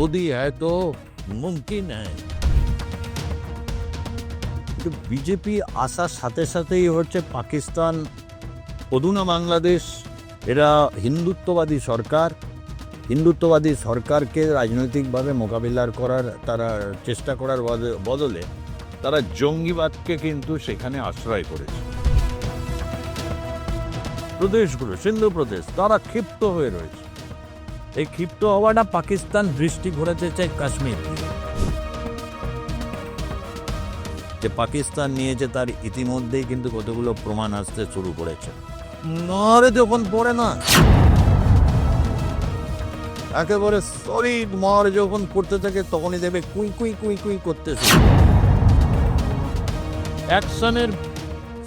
मोदी है तो मुमकिन है কিন্তু বিজেপি আসার সাথে সাথেই হচ্ছে পাকিস্তান অধুনা বাংলাদেশ এরা হিন্দুত্ববাদী সরকার হিন্দুত্ববাদী সরকারকে রাজনৈতিকভাবে মোকাবিলার করার তারা চেষ্টা করার বদ- বদলে তারা জঙ্গিবাদকে কিন্তু সেখানে আশ্রয় করেছে প্রদেশগুলো সিন্ধু প্রদেশ তারা ক্ষিপ্ত হয়ে রয়েছে এই ক্ষিপ্ত হওয়াটা পাকিস্তান দৃষ্টি ঘোরাতে চায় কাশ্মীর। যে পাকিস্তান নিয়েছে তার ইতিমধ্যেই কিন্তু কতগুলো প্রমাণ আসতে শুরু করেছে। নরে যখন পড়ে না। একেবারে সলিড মার যখন করতে থাকে, তখনই দেবে কুই কুই কুই কুই করতেছে। অ্যাকশনের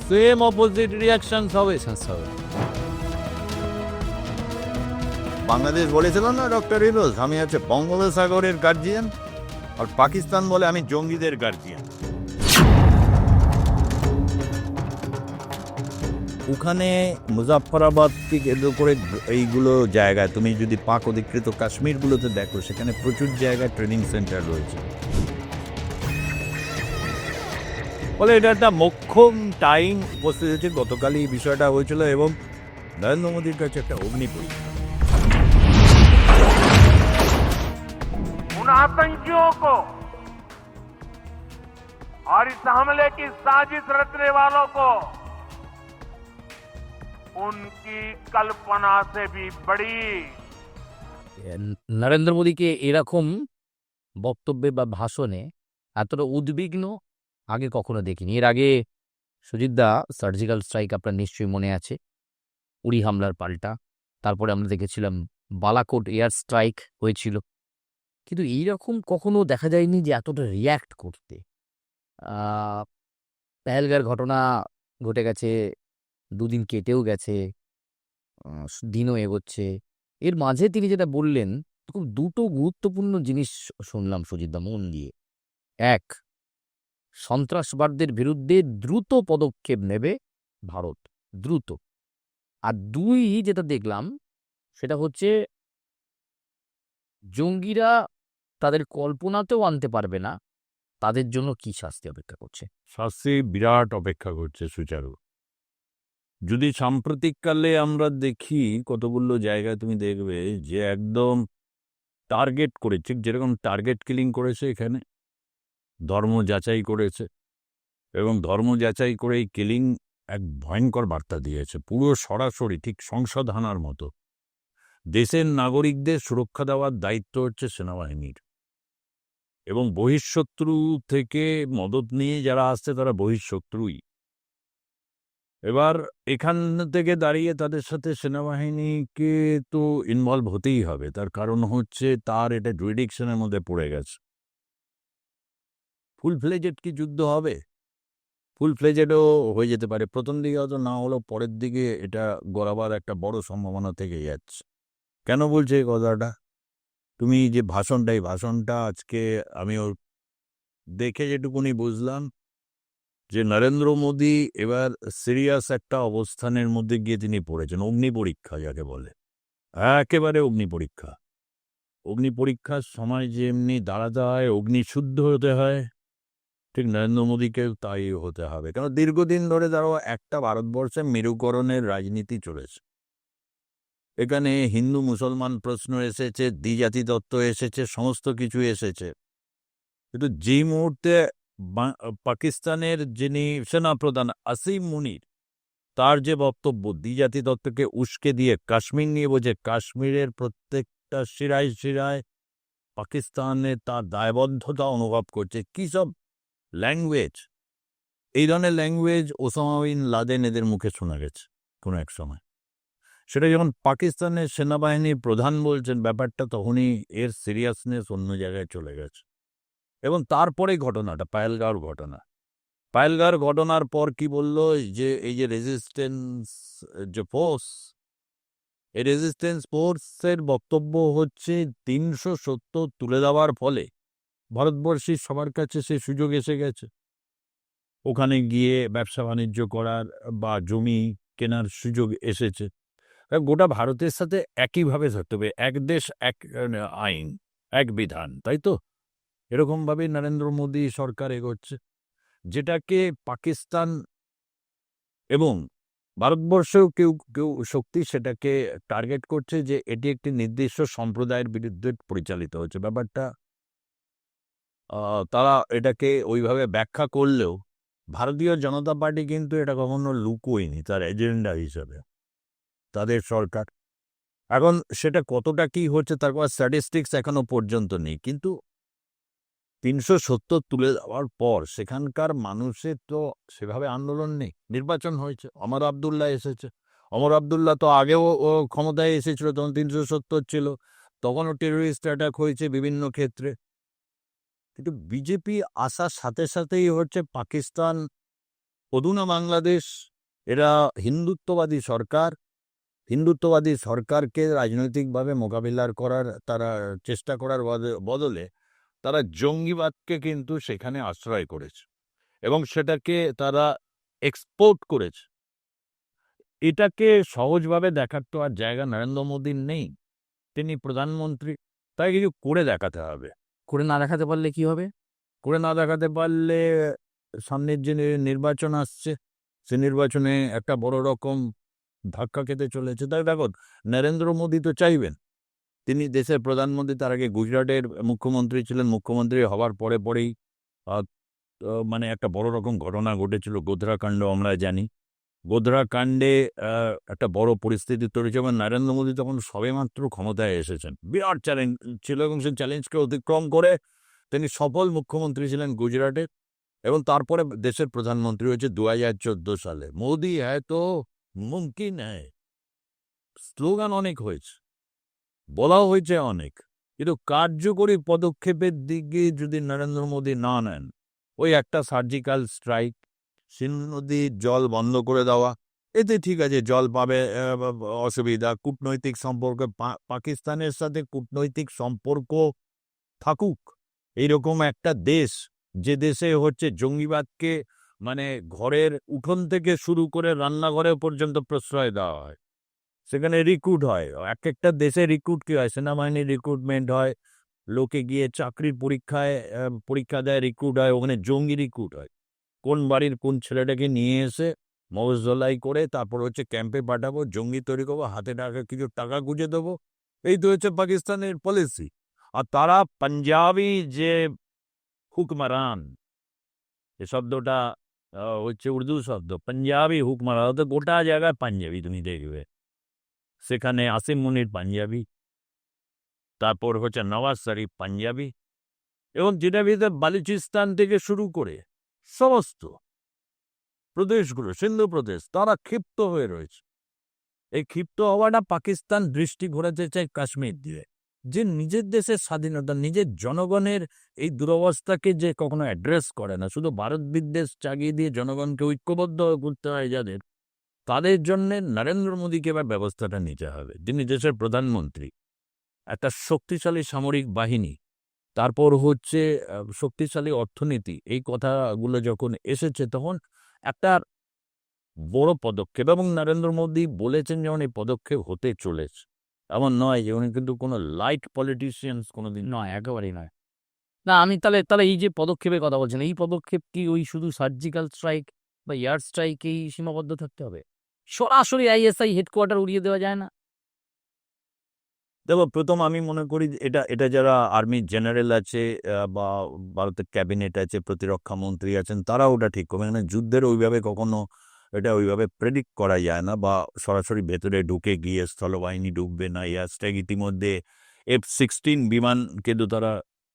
সেম অপোজিট রিয়াকশন হবে। বাংলাদেশ বলেছিল না, ডক্টর ইরোজ? আমি হচ্ছে বঙ্গোপসাগরের গার্জিয়ান আর পাকিস্তান বলে আমি জঙ্গিদের গার্জিয়ান ওখানে মুজাফরাবাদ থেকে কেন্দ্র করে এইগুলো জায়গায়, তুমি যদি পাক অধিকৃত কাশ্মীরগুলোতে দেখো, সেখানে প্রচুর জায়গায় ট্রেনিং সেন্টার রয়েছে। ফলে এটা একটা মোক্ষম টাইম উপস্থিত হয়েছে। গতকালই এই বিষয়টা হয়েছিল এবং নরেন্দ্র মোদীর কাছে একটা অগ্নি পরীক্ষা। आतंकियों को और इस हमले की साजिश रचने वालों को उनकी कल्पना से भी बड़ी নরেন্দ্র মোদীকে এরকম বক্তব্যে বা ভাষণে এতটা উদ্বিগ্ন আগে কখনো দেখিনি এর আগে সুজিতদা সার্জিক্যাল স্ট্রাইক আপনার নিশ্চয়ই মনে আছে উড়ি হামলার পাল্টা তারপরে আমরা দেখেছিলাম বালাকোট এয়ার স্ট্রাইক হয়েছিল কিন্তু এইরকম কখনো দেখা যায়নি যে এতটা রিয়্যাক্ট করতে। পেহেলগার ঘটনা ঘটে গেছে, দুদিন কেটেও গেছে দিনও এগোচ্ছে। এর মাঝে তিনি যেটা বললেন, খুব দুটো গুরুত্বপূর্ণ জিনিস শুনলাম সুজিতদা মন দিয়ে। এক, সন্ত্রাসবাদদের বিরুদ্ধে দ্রুত পদক্ষেপ নেবে ভারত, দ্রুত। আর দুই যেটা দেখলাম, সেটা হচ্ছে, জঙ্গিরা তাদের কল্পনাতেও আনতে পারবে না। তাদের জন্য কি শাস্তি অপেক্ষা করছে? শাস্তি বিরাট অপেক্ষা করছে, সুচারু। যদি সাম্প্রতিককালে আমরা দেখি কতগুলো জায়গায় তুমি দেখবে যে একদম টার্গেট করে ঠিক যেরকম টার্গেট কিলিং করেছে এখানে, ধর্ম যাচাই করেছে এবং ধর্ম যাচাই করে এই কিলিং এক ভয়ঙ্কর বার্তা দিয়েছে, পুরো সরাসরি ঠিক সংসদ হানার মতো। দেশের নাগরিকদের সুরক্ষা দেওয়ার দায়িত্ব হচ্ছে সেনাবাহিনীর। এবং বহিঃশত্রু থেকে মদত নিয়ে যারা আসছে তারা বহিঃশত্রুই। এবার এখান থেকে দাঁড়িয়ে তাদের সাথে সেনাবাহিনীকে তো ইনভলভ হতেই হবে। তার কারণ হচ্ছে তার এটা জুরিডিকশনের মধ্যে পড়ে গেছে। ফুল ফ্লেজেড কি যুদ্ধ হবে? ফুল ফ্লেজেডও হয়ে যেতে পারে। প্রথম দিকে হয়তো না হলেও পরের দিকে এটা গড়াবার একটা বড় সম্ভাবনা থেকে যাচ্ছে। কেন বলছে এই কথাটা? তুমি যে ভাষণটা, এই ভাষণটা আজকে আমি ওর দেখে যেটুকুনি বুঝলাম যে নরেন্দ্র মোদী এবার সিরিয়াস একটা অবস্থানের মধ্যে গিয়ে তিনি পড়েছেন, অগ্নি পরীক্ষা যাকে বলে। একেবারে অগ্নি পরীক্ষা। অগ্নি পরীক্ষার সময় যেমনি দাঁড়াতে হয়, অগ্নি শুদ্ধ হতে হয়, ঠিক নরেন্দ্র মোদীকেও তাই হতে হবে। কারণ দীর্ঘদিন ধরে তারও একটা ভারতবর্ষে মেরুকরণের রাজনীতি চলেছে। এখানে হিন্দু মুসলমান প্রশ্ন এসেছে, দ্বিজাতি তত্ত্ব এসেছে, সমস্ত কিছু এসেছে। কিন্তু যেই মুহূর্তে পাকিস্তানের যিনি সেনাপ্রধান আসিম মুনির, তার যে বক্তব্য, দ্বিজাতি তত্ত্বকে উস্কে দিয়ে কাশ্মীর নিয়ে বোঝে কাশ্মীরের প্রত্যেকটা শিরায় শিরায় পাকিস্তানে তার দায়বদ্ধতা অনুভব করছে। কী সব ল্যাঙ্গুয়েজ? এই ধরনের ল্যাঙ্গুয়েজ ওসামা লাদেন এদের মুখে শোনা গেছে কোনো এক সময়। সেটা যখন পাকিস্তানের সেনাবাহিনীর প্রধান বলছেন, ব্যাপারটা তখনই এর সিরিয়াসনেস অন্য জায়গায় চলে গেছে। এবং তারপরে ঘটনাটা, পায়েলগাঁওর ঘটনা। পায়েলগাঁওর ঘটনার পর কি বলল, যে এই যে রেজিস্ট্যান্স যে ফোর্স এই রেজিস্ট্যান্স ফোর্সের বক্তব্য হচ্ছে তিনশো সত্তর তুলে দেওয়ার ফলে ভারতবর্ষের সবার কাছে সে সুযোগ এসে গেছে। ওখানে গিয়ে ব্যবসা বাণিজ্য করার বা জমি কেনার সুযোগ এসেছে। গোটা ভারতের সাথে একইভাবে ধরতে হবে। এক দেশ, এক আইন, এক বিধান, তাই তো? এরকমভাবে নরেন্দ্র মোদী সরকার এগোচ্ছে। যেটাকে পাকিস্তান এবং ভারতবর্ষেও কেউ কেউ শক্তি সেটাকে টার্গেট করছে যে এটি একটি নির্দিষ্ট সম্প্রদায়ের বিরুদ্ধে পরিচালিত হচ্ছে। ব্যাপারটা তারা এটাকে ওইভাবে ব্যাখ্যা করলেও ভারতীয় জনতা পার্টি কিন্তু এটা কখনো লুকোয়নি তার এজেন্ডা হিসেবে। তাদের সরকার। এখন সেটা কতটা কি হচ্ছে তার কোনো স্ট্যাটিস্টিক্স এখনও পর্যন্ত নেই। কিন্তু তিনশো সত্তর তুলে দেওয়ার পর সেখানকার মানুষের তো সেভাবে আন্দোলন নেই। নির্বাচন হয়েছে। অমর আবদুল্লাহ এসেছে। অমর আবদুল্লাহ তো আগেও ও ক্ষমতায় এসেছিল, তখন তিনশো সত্তর ছিল। তখনও টেরোরিস্ট অ্যাটাক হয়েছে বিভিন্ন ক্ষেত্রে। কিন্তু বিজেপি আসার সাথে সাথেই হচ্ছে পাকিস্তান, অধুনা বাংলাদেশ, এরা হিন্দুত্ববাদী সরকার। হিন্দুত্ববাদী সরকারকে রাজনৈতিকভাবে মোকাবিলার করার তারা চেষ্টা করার বদ- বদলে তারা জঙ্গিবাদকে কিন্তু সেখানে আশ্রয় করেছে এবং সেটাকে তারা এক্সপোর্ট করেছে। এটাকে সহজভাবে দেখার তো আর জায়গা নরেন্দ্র মোদীর নেই। তিনি প্রধানমন্ত্রী তাই কিছু করে দেখাতে হবে। করে না দেখাতে পারলে কি হবে? করে না দেখাতে পারলে সামনের যে নির্বাচন আসছে সে নির্বাচনে একটা বড় রকম ধাক্কা খেতে চলেছে। তাই দেখো নরেন্দ্র মোদী তো চাইবেন। তিনি দেশের প্রধানমন্ত্রী, তার আগে গুজরাটের মুখ্যমন্ত্রী ছিলেন। মুখ্যমন্ত্রী হওয়ার পরে পরেই মানে একটা বড় রকম ঘটনা ঘটেছিল গোধরা কাণ্ড আমরা জানি। গোধরা কাণ্ডে একটা বড় পরিস্থিতি তৈরি হয়েছে এবং নরেন্দ্র মোদী তখন সবেমাত্র ক্ষমতায় এসেছেন। বিরাট চ্যালেঞ্জ ছিল এবং সেই চ্যালেঞ্জকে অতিক্রম করে তিনি সফল মুখ্যমন্ত্রী ছিলেন গুজরাটে এবং তারপরে দেশের প্রধানমন্ত্রী হয়েছে দু হাজার চোদ্দ সালে। মোদি হ্যায় তো মুমকিন হ্যায় স্লোগান অনেক হয়েছে। বলাও হয়েছে অনেক। কিন্তু কার্যকরী পদক্ষেপের দিকে যদি নরেন্দ্র মোদী না নেন, ওই একটা সার্জিক্যাল স্ট্রাইক সিন্ধু নদীর জল বন্ধ করে দেওয়া, এতে ঠিক আছে, জল পাবে অসুবিধা। কূটনৈতিক সম্পর্ক পাকিস্তানের সাথে কূটনৈতিক সম্পর্ক থাকুক। এইরকম একটা দেশ, যে দেশে হচ্ছে জঙ্গিবাদকে মানে ঘরের উঠোন থেকে শুরু করে রান্নাঘরে পর্যন্ত প্রশ্রয় দেওয়া হয়। সেখানে রিক্রুট হয়। এক একটা দেশে রিক্রুট কি হয়? সেনাবাহিনীর রিক্রুটমেন্ট হয়। লোকে গিয়ে চাকরির পরীক্ষায় পরীক্ষা দেয় রিক্রুট হয়। ওখানে জঙ্গি রিক্রুট হয়। কোন বাড়ির কোন ছেলেটাকে নিয়ে এসে মগজদলাই করে তারপর হচ্ছে ক্যাম্পে পাঠাবো, জঙ্গি তৈরি করব, হাতে টাকা, কিছু টাকা গুঁজে দেবো। এই তো হচ্ছে পাকিস্তানের পলিসি আর তারা পাঞ্জাবি যে হুকমারান, এ শব্দটা হচ্ছে উর্দু শব্দ পাঞ্জাবি হুকমারান তো গোটা জায়গায় পাঞ্জাবি তুমি দেখবে সেখানে আসিম মুনির পাঞ্জাবি তারপর হচ্ছে নওয়াজ শরীফ পাঞ্জাবি এবং যেটা ভিতরে বালুচিস্তান থেকে শুরু করে সমস্ত প্রদেশগুলো সিন্ধু প্রদেশ তারা ক্ষিপ্ত হয়ে রয়েছে এই ক্ষিপ্ত হওয়াটা পাকিস্তান দৃষ্টি ঘোরাতে চায় কাশ্মীর দিয়ে যে নিজের দেশের স্বাধীনতা, নিজের জনগণের এই দুরবস্থাকে যে কখনো অ্যাড্রেস করে না, শুধু ভারত বিদ্বেষ চাগিয়ে দিয়ে জনগণকে ঐক্যবদ্ধ করতে হয় যাদের, তাদের জন্য নরেন্দ্র মোদীকে এবার ব্যবস্থাটা নিতে হবে, যিনি দেশের প্রধানমন্ত্রী। একটা শক্তিশালী সামরিক বাহিনী, তারপর হচ্ছে শক্তিশালী অর্থনীতি, এই কথাগুলো যখন এসেছে তখন একটা বড় পদক্ষেপ, এবং নরেন্দ্র মোদী বলেছেন যেমন এই পদক্ষেপ হতে চলেছে এমন নয় যে উনি কিন্তু কোনো লাইট পলিটিশিয়ানস কোনোদিন নয় একেবারেই নয়। না আমি তাহলে তাহলে এই যে পদক্ষেপের কথা বলছেন এই পদক্ষেপ কি ওই শুধু সার্জিক্যাল স্ট্রাইক বা এয়ার স্ট্রাইকেই সীমাবদ্ধ থাকতে হবে? সরাসরি আইএসআই হেডকোয়ার্টার উড়িয়ে দেওয়া যায় না? দেখো প্রথম আমি মনে করি এটা এটা যারা আর্মি জেনারেল আছে বা ভারতের ক্যাবিনেট আছে প্রতিরক্ষা মন্ত্রী আছেন তারা ওটা ঠিক করবে। মানে যুদ্ধের ওইভাবে কখনো এটা ওইভাবে প্রেডিক্ট করা যায় না বা সরাসরি ভেতরে ঢুকে গিয়ে স্থলবাহিনী ঢুকবে না। এয়ার স্ট্রাইক ইতিমধ্যে এফ সিক্সটিন বিমান কিন্তু তারা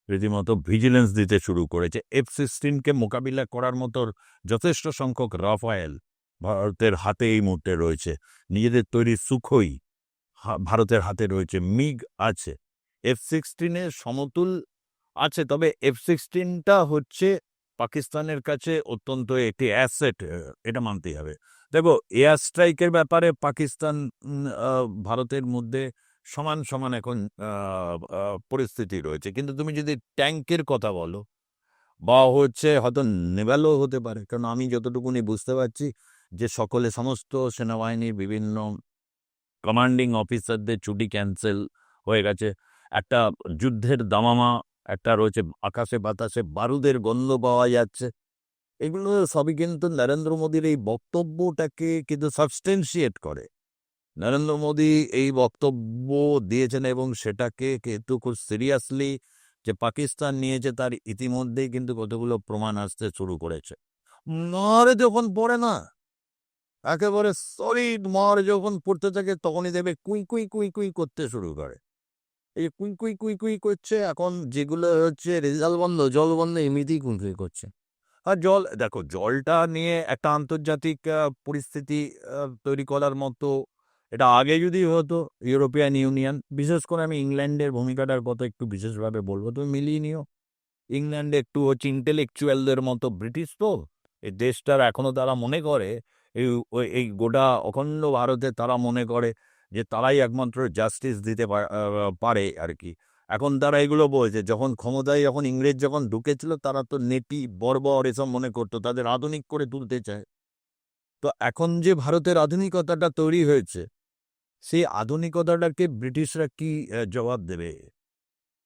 রীতিমতো ভিজিলেন্স দিতে শুরু করেছে। এফ সিক্সটিনকে মোকাবিলা করার মতো যথেষ্ট সংখ্যক রাফায়েল ভারতের হাতে এই মুহূর্তে রয়েছে। নিজেদের তৈরি সুখই ভারতের হাতে রয়েছে। মিগ আছে। এফ সিক্সটিনের সমতুল আছে। তবে এফ সিক্সটিনটা হচ্ছে পাকিস্তানের কাছে অত্যন্ত একটি অ্যাসেট এটা মানতেই হবে। দেখো এয়ার স্ট্রাইকের ব্যাপারে পাকিস্তান ভারতের মধ্যে সমান সমান এখন পরিস্থিতি রয়েছে। কিন্তু তুমি যদি ট্যাঙ্কের কথা বলো, বা হচ্ছে হয়তো নেভালও হতে পারে। কারণ আমি যতটুকুনি বুঝতে পারছি যে সকলে, সমস্ত সেনাবাহিনীর বিভিন্ন কমান্ডিং অফিসারদের ছুটি ক্যান্সেল হয়ে গেছে। একটা যুদ্ধের দামামা একটা রয়েছে আকাশে বাতাসে বারুদের গন্ধ পাওয়া যাচ্ছে। এগুলো সবই কিন্তু নরেন্দ্র মোদীর এই বক্তব্যটাকে কিন্তু সাবস্টেন্সিয়েট করে। নরেন্দ্র মোদী এই বক্তব্য দিয়েছেন এবং সেটাকে কিন্তু খুব সিরিয়াসলি যে পাকিস্তান নিয়েছে তার ইতিমধ্যেই কিন্তু কতগুলো প্রমাণ আসতে শুরু করেছে। মারে যখন পড়ে না, একেবারে সলিড মার যখন পড়তে থাকে তখনই দেবে কুই কুই কুই কুই করতে শুরু করে। এই কুই কুই কুই কুই করছে, এখন যেগুলো হচ্ছে রেজাল্ট বন্ধ, জল বন্ধ, এমনিতেই কুই কুই করছে। আর জল, দেখো, জলটা নিয়ে একটা আন্তর্জাতিক পরিস্থিতি তৈরি করার মতো এটা আগে যদি হতো, ইউরোপিয়ান ইউনিয়ন, বিশেষ করে আমি ইংল্যান্ডের ভূমিকাটার কথা একটু বিশেষভাবে বলব, তুমি মিলিয়ে নিও। ইংল্যান্ডে একটু হচ্ছে ইন্টেলেকচুয়ালদের মতো ব্রিটিশ তো, এই দেশটার এখনও তারা মনে করে, এই এই গোটা অখণ্ড ভারতে তারা মনে করে যে তারাই একমাত্র জাস্টিস দিতে পারে আর কি এখন তারা এগুলো বলছে, যখন ক্ষমতায় যখন ইংরেজ যখন ঢুকেছিল, তারা তো নেটি বর্বর এসব মনে করতো, তাদের আধুনিক করে তুলতে চায়। তো এখন যে ভারতের আধুনিকতাটা তৈরি হয়েছে, সেই আধুনিকতাটাকে ব্রিটিশরা কি জবাব দেবে?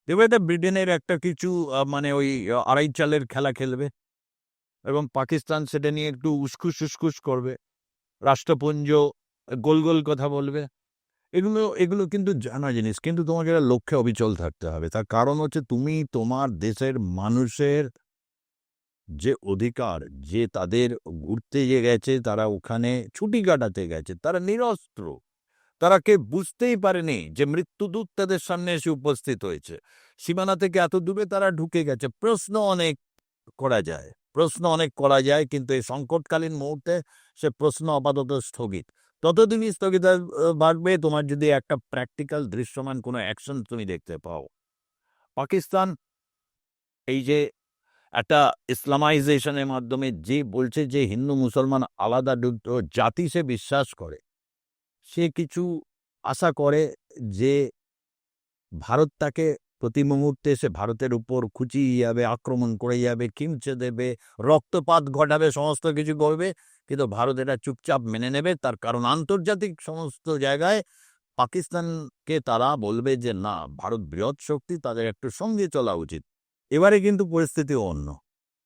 দেবে তো ব্রিটেনের একটা কিছু মানে ওই আড়াই চালের খেলা খেলবে এবং পাকিস্তান সেটা নিয়ে একটু উসকুস উসকুস করবে। রাষ্ট্রপুঞ্জ গোল গোল কথা বলবে। এগুলো এগুলো কিন্তু জানা জিনিস। কিন্তু তোমাকে একটা লক্ষ্যে অবিচল থাকতে হবে। তার কারণ হচ্ছে তুমি তোমার দেশের মানুষের যে অধিকার, যে তাদের ঘুরতে যে গেছে, তারা ওখানে ছুটি কাটাতে গেছে, তারা নিরস্ত্র। তারা কে বুঝতেই পারেনি যে মৃত্যুদূত তাদের সামনে এসে উপস্থিত হয়েছে। সীমানা থেকে এত দূরে তারা ঢুকে গেছে। প্রশ্ন অনেক করা যায়। প্রশ্ন অনেক করা যায়, কিন্তু এই সংকটকালীন মুহূর্তে সে প্রশ্ন আপাতত স্থগিত। ততদিনই স্থগিত বাড়বে। তোমার যদি একটা প্র্যাকটিক্যাল দৃশ্যমান কোনো অ্যাকশন তুমি দেখতে পাও। পাকিস্তান, এই যে একটা ইসলামাইজেশনের মাধ্যমে যে বলছে যে হিন্দু মুসলমান আলাদা দুটো জাতি সে বিশ্বাস করে। সে কিছু আশা করে যে ভারত তাকে প্রতি মুহূর্তে সে ভারতের উপর খুঁচিয়ে যাবে, আক্রমণ করে যাবে, কিমচে দেবে, রক্তপাত ঘটাবে, সমস্ত কিছু করবে কিন্তু ভারত এটা চুপচাপ মেনে নেবে। তার কারণ আন্তর্জাতিক সমস্ত জায়গায় পাকিস্তানকে তারা বলবে যে, না, ভারত বৃহৎ শক্তি, তাদের একটু সঙ্গে চলা উচিত। এবারে কিন্তু পরিস্থিতি অন্য।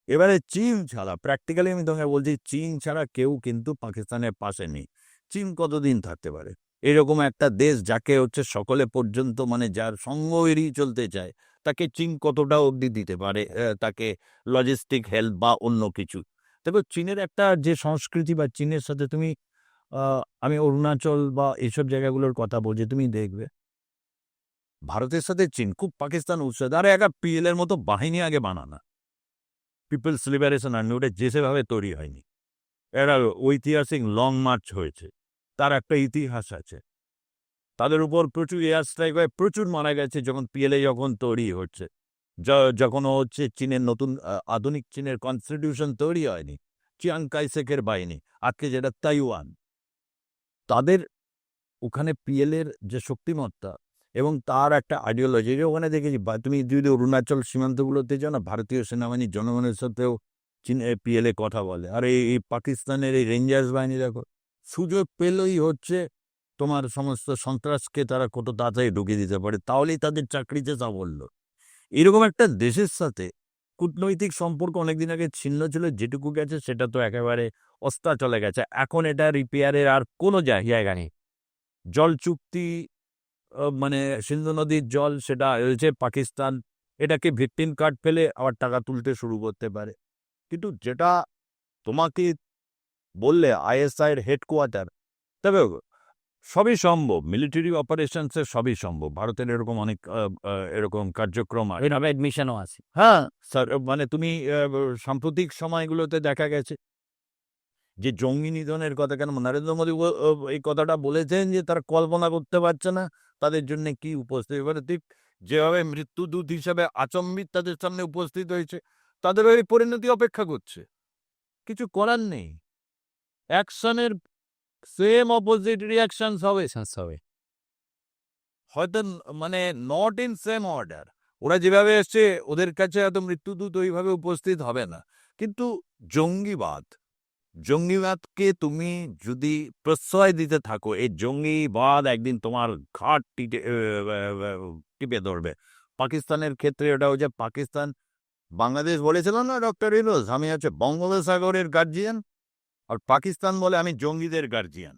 এবারে চীন ছাড়া প্র্যাকটিক্যালি আমি তোমাকে বলছি, চীন ছাড়া কেউ কিন্তু পাকিস্তানের পাশে নেই। চীন কতদিন থাকতে পারে? এরকম একটা দেশ যাকে হচ্ছে সকলে পর্যন্ত মানে যার সঙ্গ চলতে চায়, তাকে চীন কতটা অবধি দিতে পারে? তাকে লজিস্টিক হেল্প বা অন্য কিছু। তবে চীনের একটা যে সংস্কৃতি বা চীনের সাথে তুমি আমি অরুণাচল বা এইসব জায়গাগুলোর কথা বলছি, তুমি দেখবে। ভারতের সাথে চীন, খুব পাকিস্তান উৎসাহ আরে একটা পিএল এর মতো বাহিনী আগে বানানা। পিপলস লিবারেশন আর্মি ওটা যে সেভাবে তৈরি হয়নি। এরা ঐতিহাসিক লং মার্চ হয়েছে। তার একটা ইতিহাস আছে। তাদের উপর প্রচুর এয়ার স্ট্রাইক হয়, প্রচুর মারা গেছে যখন পিএলএ যখন তৈরি হচ্ছে। যখন হচ্ছে চীনের নতুন আধুনিক চীনের কনস্টিটিউশন তৈরি হয়নি চিয়াং কাইসেকের বাহিনী, আজকে যেটা তাইওয়ান তাদের ওখানে পিএলের যে শক্তিমত্তা এবং তার একটা আইডিওলজি ওখানে দেখেছি তুমি যদি অরুণাচল সীমান্তগুলোতে যাও না, ভারতীয় সেনাবাহিনী জনগণের সাথেও চীন পিএলএ কথা বলে। আর এই এই পাকিস্তানের এই রেঞ্জার্স বাহিনী দেখো সুযোগ পেলেই হচ্ছে তোমার সমস্ত সন্ত্রাসকে তারা কত তাড়াতাড়ি ঢুকিয়ে দিতে পারে, তাহলেই তাদের চাকরিতে সাফল্য। এরকম একটা দেশের সাথে কূটনৈতিক সম্পর্ক অনেকদিন আগে ছিন্ন ছিল, যেটুকু গেছে সেটা তো একেবারে অস্তা চলে গেছে। এখন এটা রিপেয়ারের আর কোনো জায়গা নেই। জল চুক্তি মানে সিন্ধু নদীর জল সেটা হয়েছে, পাকিস্তান এটাকে ভিকটিম কার্ড ফেলে আবার টাকা তুলতে শুরু করতে পারে। কিন্তু যেটা তোমাকে বললে আইএসআই এর হেডকোয়ার্টার। তবে সবই সম্ভব। মিলিটারি অপারেশনসের সবই সম্ভব। ভারতের এরকম অনেক এরকম কার্যক্রম অ্যাডমিশনও আছে। হ্যাঁ। স্যার মানে তুমি সাম্প্রতিক সময়গুলোতে দেখা গেছে যে জঙ্গি নিধনের কথা কেন নরেন্দ্র মোদী এই কথাটা বলেছেন যে তারা কল্পনা করতে পারছে না তাদের জন্য কি উপস্থিত। এবারে ঠিক যেভাবে মৃত্যুদূত হিসাবে আচম্বিত তাদের সামনে উপস্থিত হয়েছে তাদের ওই পরিণতি অপেক্ষা করছে। কিছু করার নেই। অ্যাকশনের সেম অপোজিট রিয়াকশনস হবে হবে। হয়তো মানে নট ইন সেম অর্ডার ওরা যেভাবে এসছে, ওদের কাছে এত মৃত্যুদূত ওইভাবে উপস্থিত হবে না। কিন্তু জঙ্গিবাদ, জঙ্গিবাদকে তুমি যদি প্রশ্রয় দিতে থাকো, এই জঙ্গিবাদ একদিন তোমার ঘাট টিপে ধরবে। পাকিস্তানের ক্ষেত্রে ওটা হচ্ছে পাকিস্তান, বাংলাদেশ বলেছিল না ডক্টর ইনোজ আমি হচ্ছে বঙ্গোপসাগরের গার্জিয়ান আর পাকিস্তান বলে আমি জঙ্গিদের guardian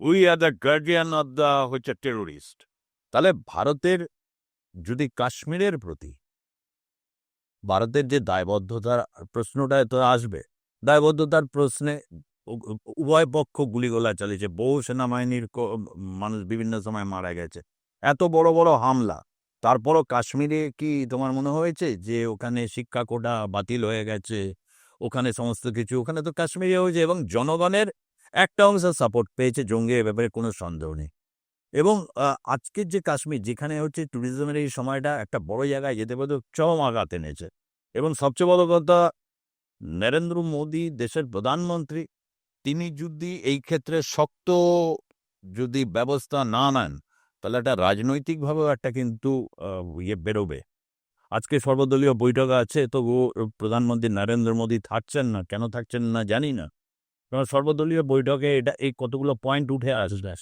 we are the guardian of the হচ্ছে টেরোরিস্ট তাহলে ভারতের, যদি কাশ্মীরের প্রতি, ভারতের যে দায়বদ্ধতার প্রশ্নটা তো আসবে, দায়বদ্ধতার প্রশ্নে উভয় পক্ষ গুলিগোলা চালিয়েছে। বহু সেনাবাহিনীর মানুষ বিভিন্ন সময় মারা গেছে। এত বড় বড় হামলা। তারপরও কাশ্মীরে কি তোমার মনে হয়েছে যে ওখানে শিক্ষা কোটা বাতিল হয়ে গেছে? ওখানে সমস্ত কিছু। ওখানে তো কাশ্মীরে হয়েছে এবং জনগণের একটা অংশ সাপোর্ট পেয়েছে, জঙ্গি এ ব্যাপারে কোনো সন্দেহ নেই। এবং আজকের যে কাশ্মীর, যেখানে হচ্ছে ট্যুরিজমের এই সময়টা একটা বড় জায়গায় যেতে পারে চরম আঘাত এনেছে। এবং সবচেয়ে বড় কথা, নরেন্দ্র মোদী দেশের প্রধানমন্ত্রী, তিনি যদি এই ক্ষেত্রে শক্ত যদি ব্যবস্থা না নেন, তাহলে একটা রাজনৈতিকভাবেও একটা কিন্তু ইয়ে বেরোবে। আজকে সর্বদলীয় বৈঠক আছে তো ও প্রধানমন্ত্রী নরেন্দ্র মোদী থাকছেন না, কেন থাকছেন না জানি না। কারণ সর্বদলীয় বৈঠকে এটা, এই কতগুলো পয়েন্ট উঠে আসবে।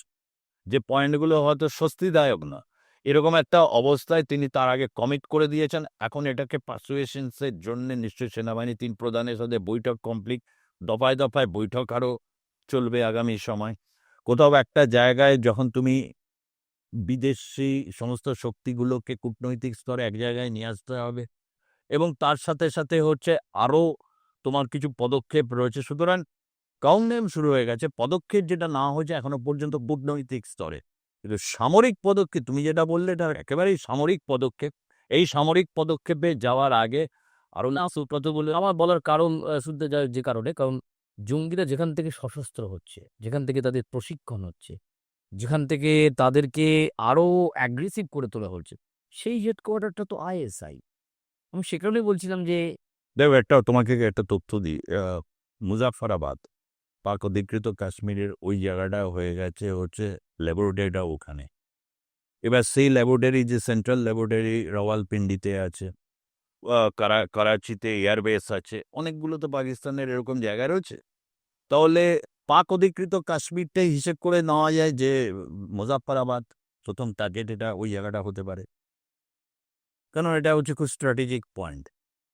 যে পয়েন্টগুলো হয়তো স্বস্তিদায়ক না, এরকম একটা অবস্থায় তিনি তার আগে কমিট করে দিয়েছেন। এখন এটাকে পার্সুয়েশনসের জন্য নিশ্চয়ই সেনাবাহিনী তিন প্রধানের সাথে বৈঠক কমপ্লিট দফায় দফায় বৈঠক আরও চলবে আগামী সময়। কোথাও একটা জায়গায় যখন তুমি বিদেশি সমস্ত শক্তিগুলোকে কূটনৈতিক স্তরে এক জায়গায় নিয়ে আসতে হবে এবং তার সাথে সাথে হচ্ছে আরও তোমার কিছু পদক্ষেপ রয়েছে। সুতরাং কাউন্টনেম শুরু হয়ে গেছে। পদক্ষেপ যেটা না হয়েছে এখনও পর্যন্ত কূটনৈতিক স্তরে। কিন্তু সামরিক পদক্ষেপ, তুমি যেটা বললে এটা একেবারেই সামরিক পদক্ষেপ। এই সামরিক পদক্ষেপে যাওয়ার আগে আরও না সুপ্রত বলে আমার বলার কারণ শুনতে যায় যে কারণে। কারণ জঙ্গিরা যেখান থেকে সশস্ত্র হচ্ছে, যেখান থেকে তাদের প্রশিক্ষণ হচ্ছে যেখান থেকে তাদেরকে আরও অ্যাগ্রেসিভ করে তোলা হচ্ছে সেই হেডকোয়ার্টারটা তো আইএসআই আমি সে কারণেই বলছিলাম যে দেখো একটা তোমাকে একটা তথ্য দিই। আহ, মুজাফরাবাদ পাক অধিকৃত কাশ্মীরের ওই জায়গাটা হয়ে গেছে হচ্ছে ল্যাবরেটরিটা ওখানে। এবার সেই ল্যাবরেটরি যে সেন্ট্রাল ল্যাবরেটরি রাওয়ালপিন্ডিতে আছে আহ, করাচিতে এয়ারবেস আছে অনেকগুলো তো পাকিস্তানের এরকম জায়গা রয়েছে। তাহলে পাক অধিকৃত কাশ্মীরটাই হিসেব করে নেওয়া যায় যে মুজাফরাবাদ প্রথম টার্গেট এটা ওই জায়গাটা হতে পারে। কারণ এটা হচ্ছে খুব স্ট্র্যাটেজিক পয়েন্ট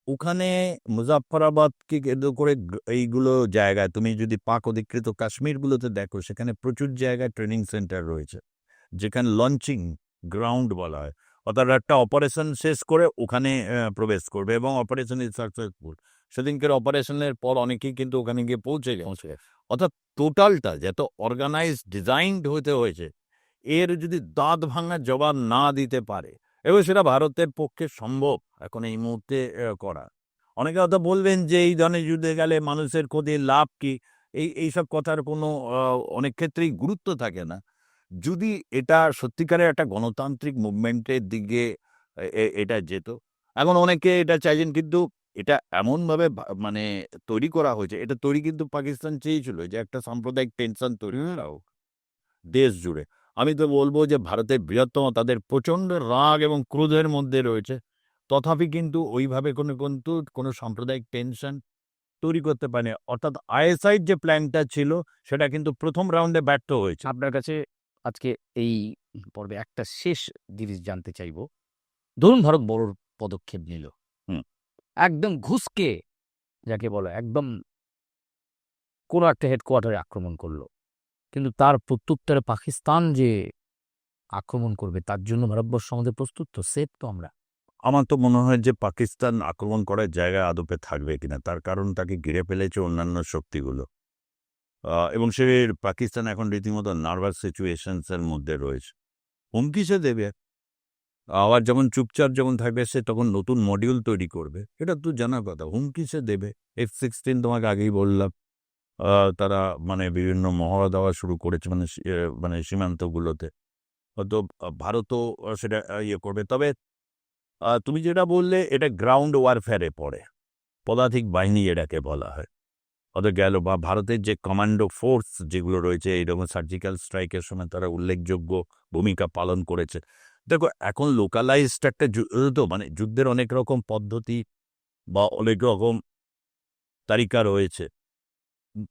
ওখানে মুজাফফরাবাদকে কেন্দ্র করে এইগুলো জায়গায় তুমি যদি পাক অধিকৃত কাশ্মীরগুলোতে দেখো, সেখানে প্রচুর জায়গায় ট্রেনিং সেন্টার রয়েছে। যেখানে লঞ্চিং গ্রাউন্ড বলা হয়। অর্থাৎ একটা অপারেশন শেষ করে ওখানে প্রবেশ করবে এবং অপারেশন ইজ সাকসেসফুল সেদিনকের অপারেশনের পর অনেকেই কিন্তু ওখানে গিয়ে পৌঁছে গেছে। অর্থাৎ টোটালটা যত অর্গানাইজ ডিজাইনড হতে হয়েছে এর যদি দাঁত ভাঙার জবাব না দিতে পারে এবং সেটা ভারতের পক্ষে সম্ভব এখন এই মুহূর্তে করা। অনেকে হয়তো বলবেন যে এই ধরনের যুদ্ধে গেলে মানুষের ক্ষতি লাভ কি? এই এইসব কথার কোনো অনেক ক্ষেত্রেই গুরুত্ব থাকে না। যদি এটা সত্যিকারের একটা গণতান্ত্রিক মুভমেন্টের দিকে এটা যেত এখন অনেকে এটা চাইছেন কিন্তু এটা এমনভাবে মানে তৈরি করা হয়েছে এটা তৈরি কিন্তু পাকিস্তান চেয়েছিল যে একটা সাম্প্রদায়িক টেনশন তৈরি করা হোক দেশ জুড়ে। আমি তো বলব যে ভারতের বৃহত্তম তাদের প্রচণ্ড রাগ এবং ক্রোধের মধ্যে রয়েছে। তথাপি কিন্তু ওইভাবে কোনো কিন্তু কোনো সাম্প্রদায়িক টেনশন তৈরি করতে পারে অর্থাৎ আইএসআই যে প্ল্যানটা ছিল সেটা কিন্তু প্রথম রাউন্ডে ব্যর্থ হয়েছে। আপনার কাছে আজকে এই পর্বে একটা শেষ জিনিস জানতে চাইব। ধরুন ভারত বড় পদক্ষেপ নিল। একদম ঘুষকে যাকে বলে একদম কোনো একটা হেডকোয়ার্টারে আক্রমণ করল। কিন্তু তার প্রত্যুত্তরে পাকিস্তান যে আক্রমণ করবে, তার জন্য ভারতবর্ষ আমাদের প্রস্তুত তো, সেফ তো আমরা। আমার তো মনে হয় যে পাকিস্তান আক্রমণ করার জায়গায় আদপে থাকবে কিনা, তার কারণ তাকে ঘিরে ফেলেছে অন্যান্য শক্তিগুলো। এবং সে পাকিস্তান এখন রীতিমতো নার্ভাস সিচুয়েশনসের মধ্যে রয়েছে। হুমকি সে দেবে। আবার যেমন চুপচাপ যেমন থাকবে, সে তখন নতুন মডিউল তৈরি করবে। এটা তো জানার কথা, হুমকি সে দেবে। এফ সিক্সটিন তোমাকে আগেই বললাম। তারা মানে বিভিন্ন মহড়া দেওয়া শুরু করেছে মানে মানে সীমান্তগুলোতে। হয়তো ভারতও সেটা ইয়ে করবে। তবে তুমি যেটা বললে, এটা গ্রাউন্ড ওয়ারফেয়ারে পড়ে। পদাতিক বাহিনী এটাকে বলা হয়। অর্থাৎ গেল বা ভারতের যে কমান্ডো ফোর্স যেগুলো রয়েছে, এইরকম সার্জিক্যাল স্ট্রাইকের সময় তারা উল্লেখযোগ্য ভূমিকা পালন করেছে। দেখো, এখন লোকালাইজড একটা যু- তো মানে যুদ্ধের অনেক রকম পদ্ধতি বা অনেক রকম তালিকা রয়েছে।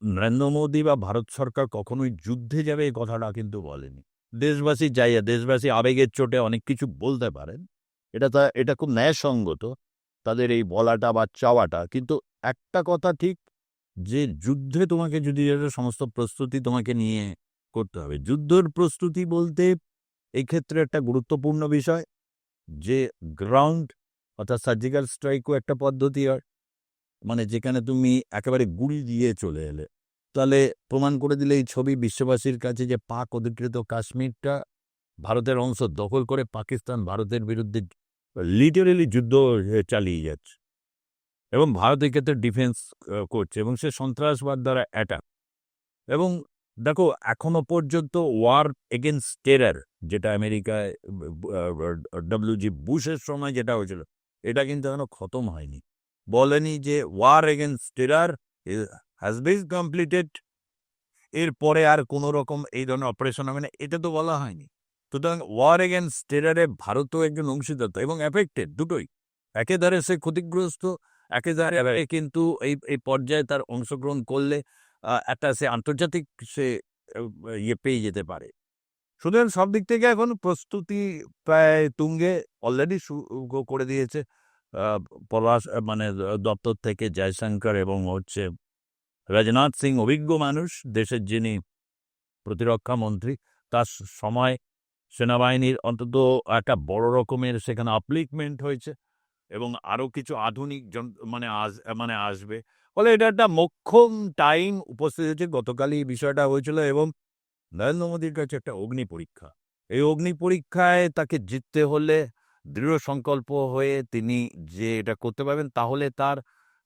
নরেন্দ্র মোদী বা ভারত সরকার কখনোই যুদ্ধে যাবে এই কথাটা কিন্তু বলেনি। দেশবাসী যাইয়া দেশবাসী আবেগের চোটে অনেক কিছু বলতে পারেন। এটা তা, এটা খুব ন্যায়সঙ্গত তাদের এই বলাটা বা চাওয়াটা। কিন্তু একটা কথা ঠিক, যে যুদ্ধে তোমাকে যদি সমস্ত প্রস্তুতি তোমাকে নিয়ে করতে হবে। যুদ্ধের প্রস্তুতি বলতে এই ক্ষেত্রে একটা গুরুত্বপূর্ণ বিষয় যে গ্রাউন্ড অর্থাৎ সার্জিক্যাল স্ট্রাইকও একটা পদ্ধতি হয়। মানে যেখানে তুমি একেবারে গুলি দিয়ে চলে এলে। তাহলে প্রমাণ করে দিলে এই ছবি বিশ্ববাসীর কাছে যে পাক অধিকৃত কাশ্মীরটা ভারতের অংশ দখল করে পাকিস্তান ভারতের বিরুদ্ধে লিটারেলি যুদ্ধ চালিয়ে যাচ্ছে। এবং ভারত এই ক্ষেত্রে ডিফেন্স করছে এবং সে সন্ত্রাসবাদ দ্বারা অ্যাটাক এবং দেখো এখনও পর্যন্ত ওয়ার এগেনস্ট টেরার যেটা আমেরিকায় ডব্লিউ জি বুশের সময় যেটা হয়েছিল এটা কিন্তু এখনও খতম হয়নি। বলেনি যে war against terror has been completed এরপরে আর কোনো রকম এই ধরনের অপারেশন হবে না এটা তো বলা হয়নি। সুতরাং ওয়ার এগেনস্ট টেরারে ভারতও একজন অংশীদার এবং এফেক্টেড দুটোই। একে ধারে সে ক্ষতিগ্রস্ত একে ধারে কিন্তু এই এই পর্যায়ে তার অংশগ্রহণ করলে একটা সে আন্তর্জাতিক সে ইয়ে পেয়ে যেতে পারে। সুতরাং সব দিক থেকে এখন প্রস্তুতি প্রায় তুঙ্গে অলরেডি করে দিয়েছে। পলাশ মানে দপ্তর থেকে জয়শঙ্কর এবং হচ্ছে রাজনাথ সিং অভিজ্ঞ মানুষ, দেশের যিনি প্রতিরক্ষা মন্ত্রী, তার সময় সেনাবাহিনীর অন্তত একটা বড় রকমের সেখানে আপলিকমেন্ট হয়েছে এবং আরও কিছু আধুনিক মানে আস মানে আসবে। ফলে এটা একটা মোক্ষম টাইম উপস্থিত হয়েছে। গতকালই এই বিষয়টা হয়েছিল এবং নরেন্দ্র মোদীর কাছে একটা অগ্নি পরীক্ষা। এই অগ্নি পরীক্ষায় তাকে জিততে হলে দৃঢ় সংকল্প হয়ে তিনি যে এটা করতে পারবেন, তাহলে তার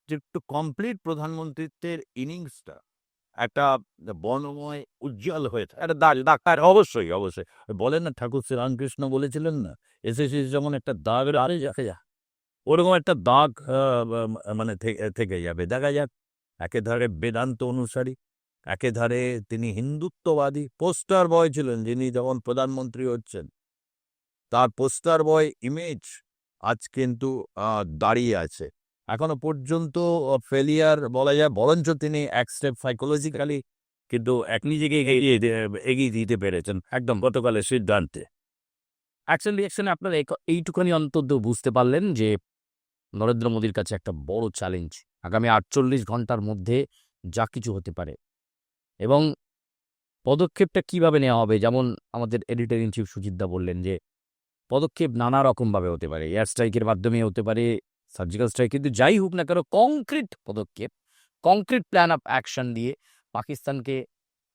যে একটু কমপ্লিট প্রধানমন্ত্রিত্বের ইনিংসটা একটা বনময় উজ্জ্বল হয়ে থাকে। একটা দাগ ডাক্তার অবশ্যই অবশ্যই। বলেন না, ঠাকুর শ্রীরামকৃষ্ণ বলেছিলেন না, এসেছিস যেমন একটা দাগ, আরে যাকে যা। ওরকম একটা দাগ মানে থেকে যাবে। দেখা যাক, একে ধারে বেদান্ত অনুসারী, একে ধারে তিনি হিন্দুত্ববাদী। পোস্টার বয় ছিলেন যিনি যখন প্রধানমন্ত্রী হচ্ছেন। তার পোস্টার বয় ইমেজ আজ কিন্তু দাঁড়িয়ে আছে। এখনও পর্যন্ত ফেলিয়ার বলা যায়, বরঞ্চ তিনি এক স্টেপ সাইকোলজিক্যালি কিন্তু এক নিজেকে এগিয়ে দিতে পেরেছেন একদম গতকালের সিদ্ধান্তে। অ্যাকশন রিয়াকশনে আপনারা এইটুখানি অন্তত বুঝতে পারলেন যে নরেন্দ্র মোদীর কাছে একটা বড় চ্যালেঞ্জ আগামী আটচল্লিশ ঘণ্টার মধ্যে যা কিছু হতে পারে। এবং পদক্ষেপটা কীভাবে নেওয়া হবে? যেমন আমাদের এডিটর ইন চিফ সুজিতদা বললেন যে, পদক্ষেপ নানা রকমভাবে হতে পারে। এয়ার স্ট্রাইকের মাধ্যমে হতে পারে সার্জিক্যাল স্ট্রাইক কিন্তু যাই হোক না কেন কংক্রিট পদক্ষেপ কংক্রিট প্ল্যান অফ অ্যাকশন দিয়ে পাকিস্তানকে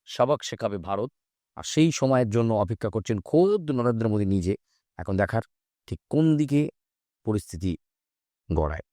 সবক শেখাবে ভারত। আর সেই সময়ের জন্য অপেক্ষা করছেন খোদ নরেন্দ্র মোদী নিজে। এখন দেখার ঠিক কোন দিকে পরিস্থিতি ご来。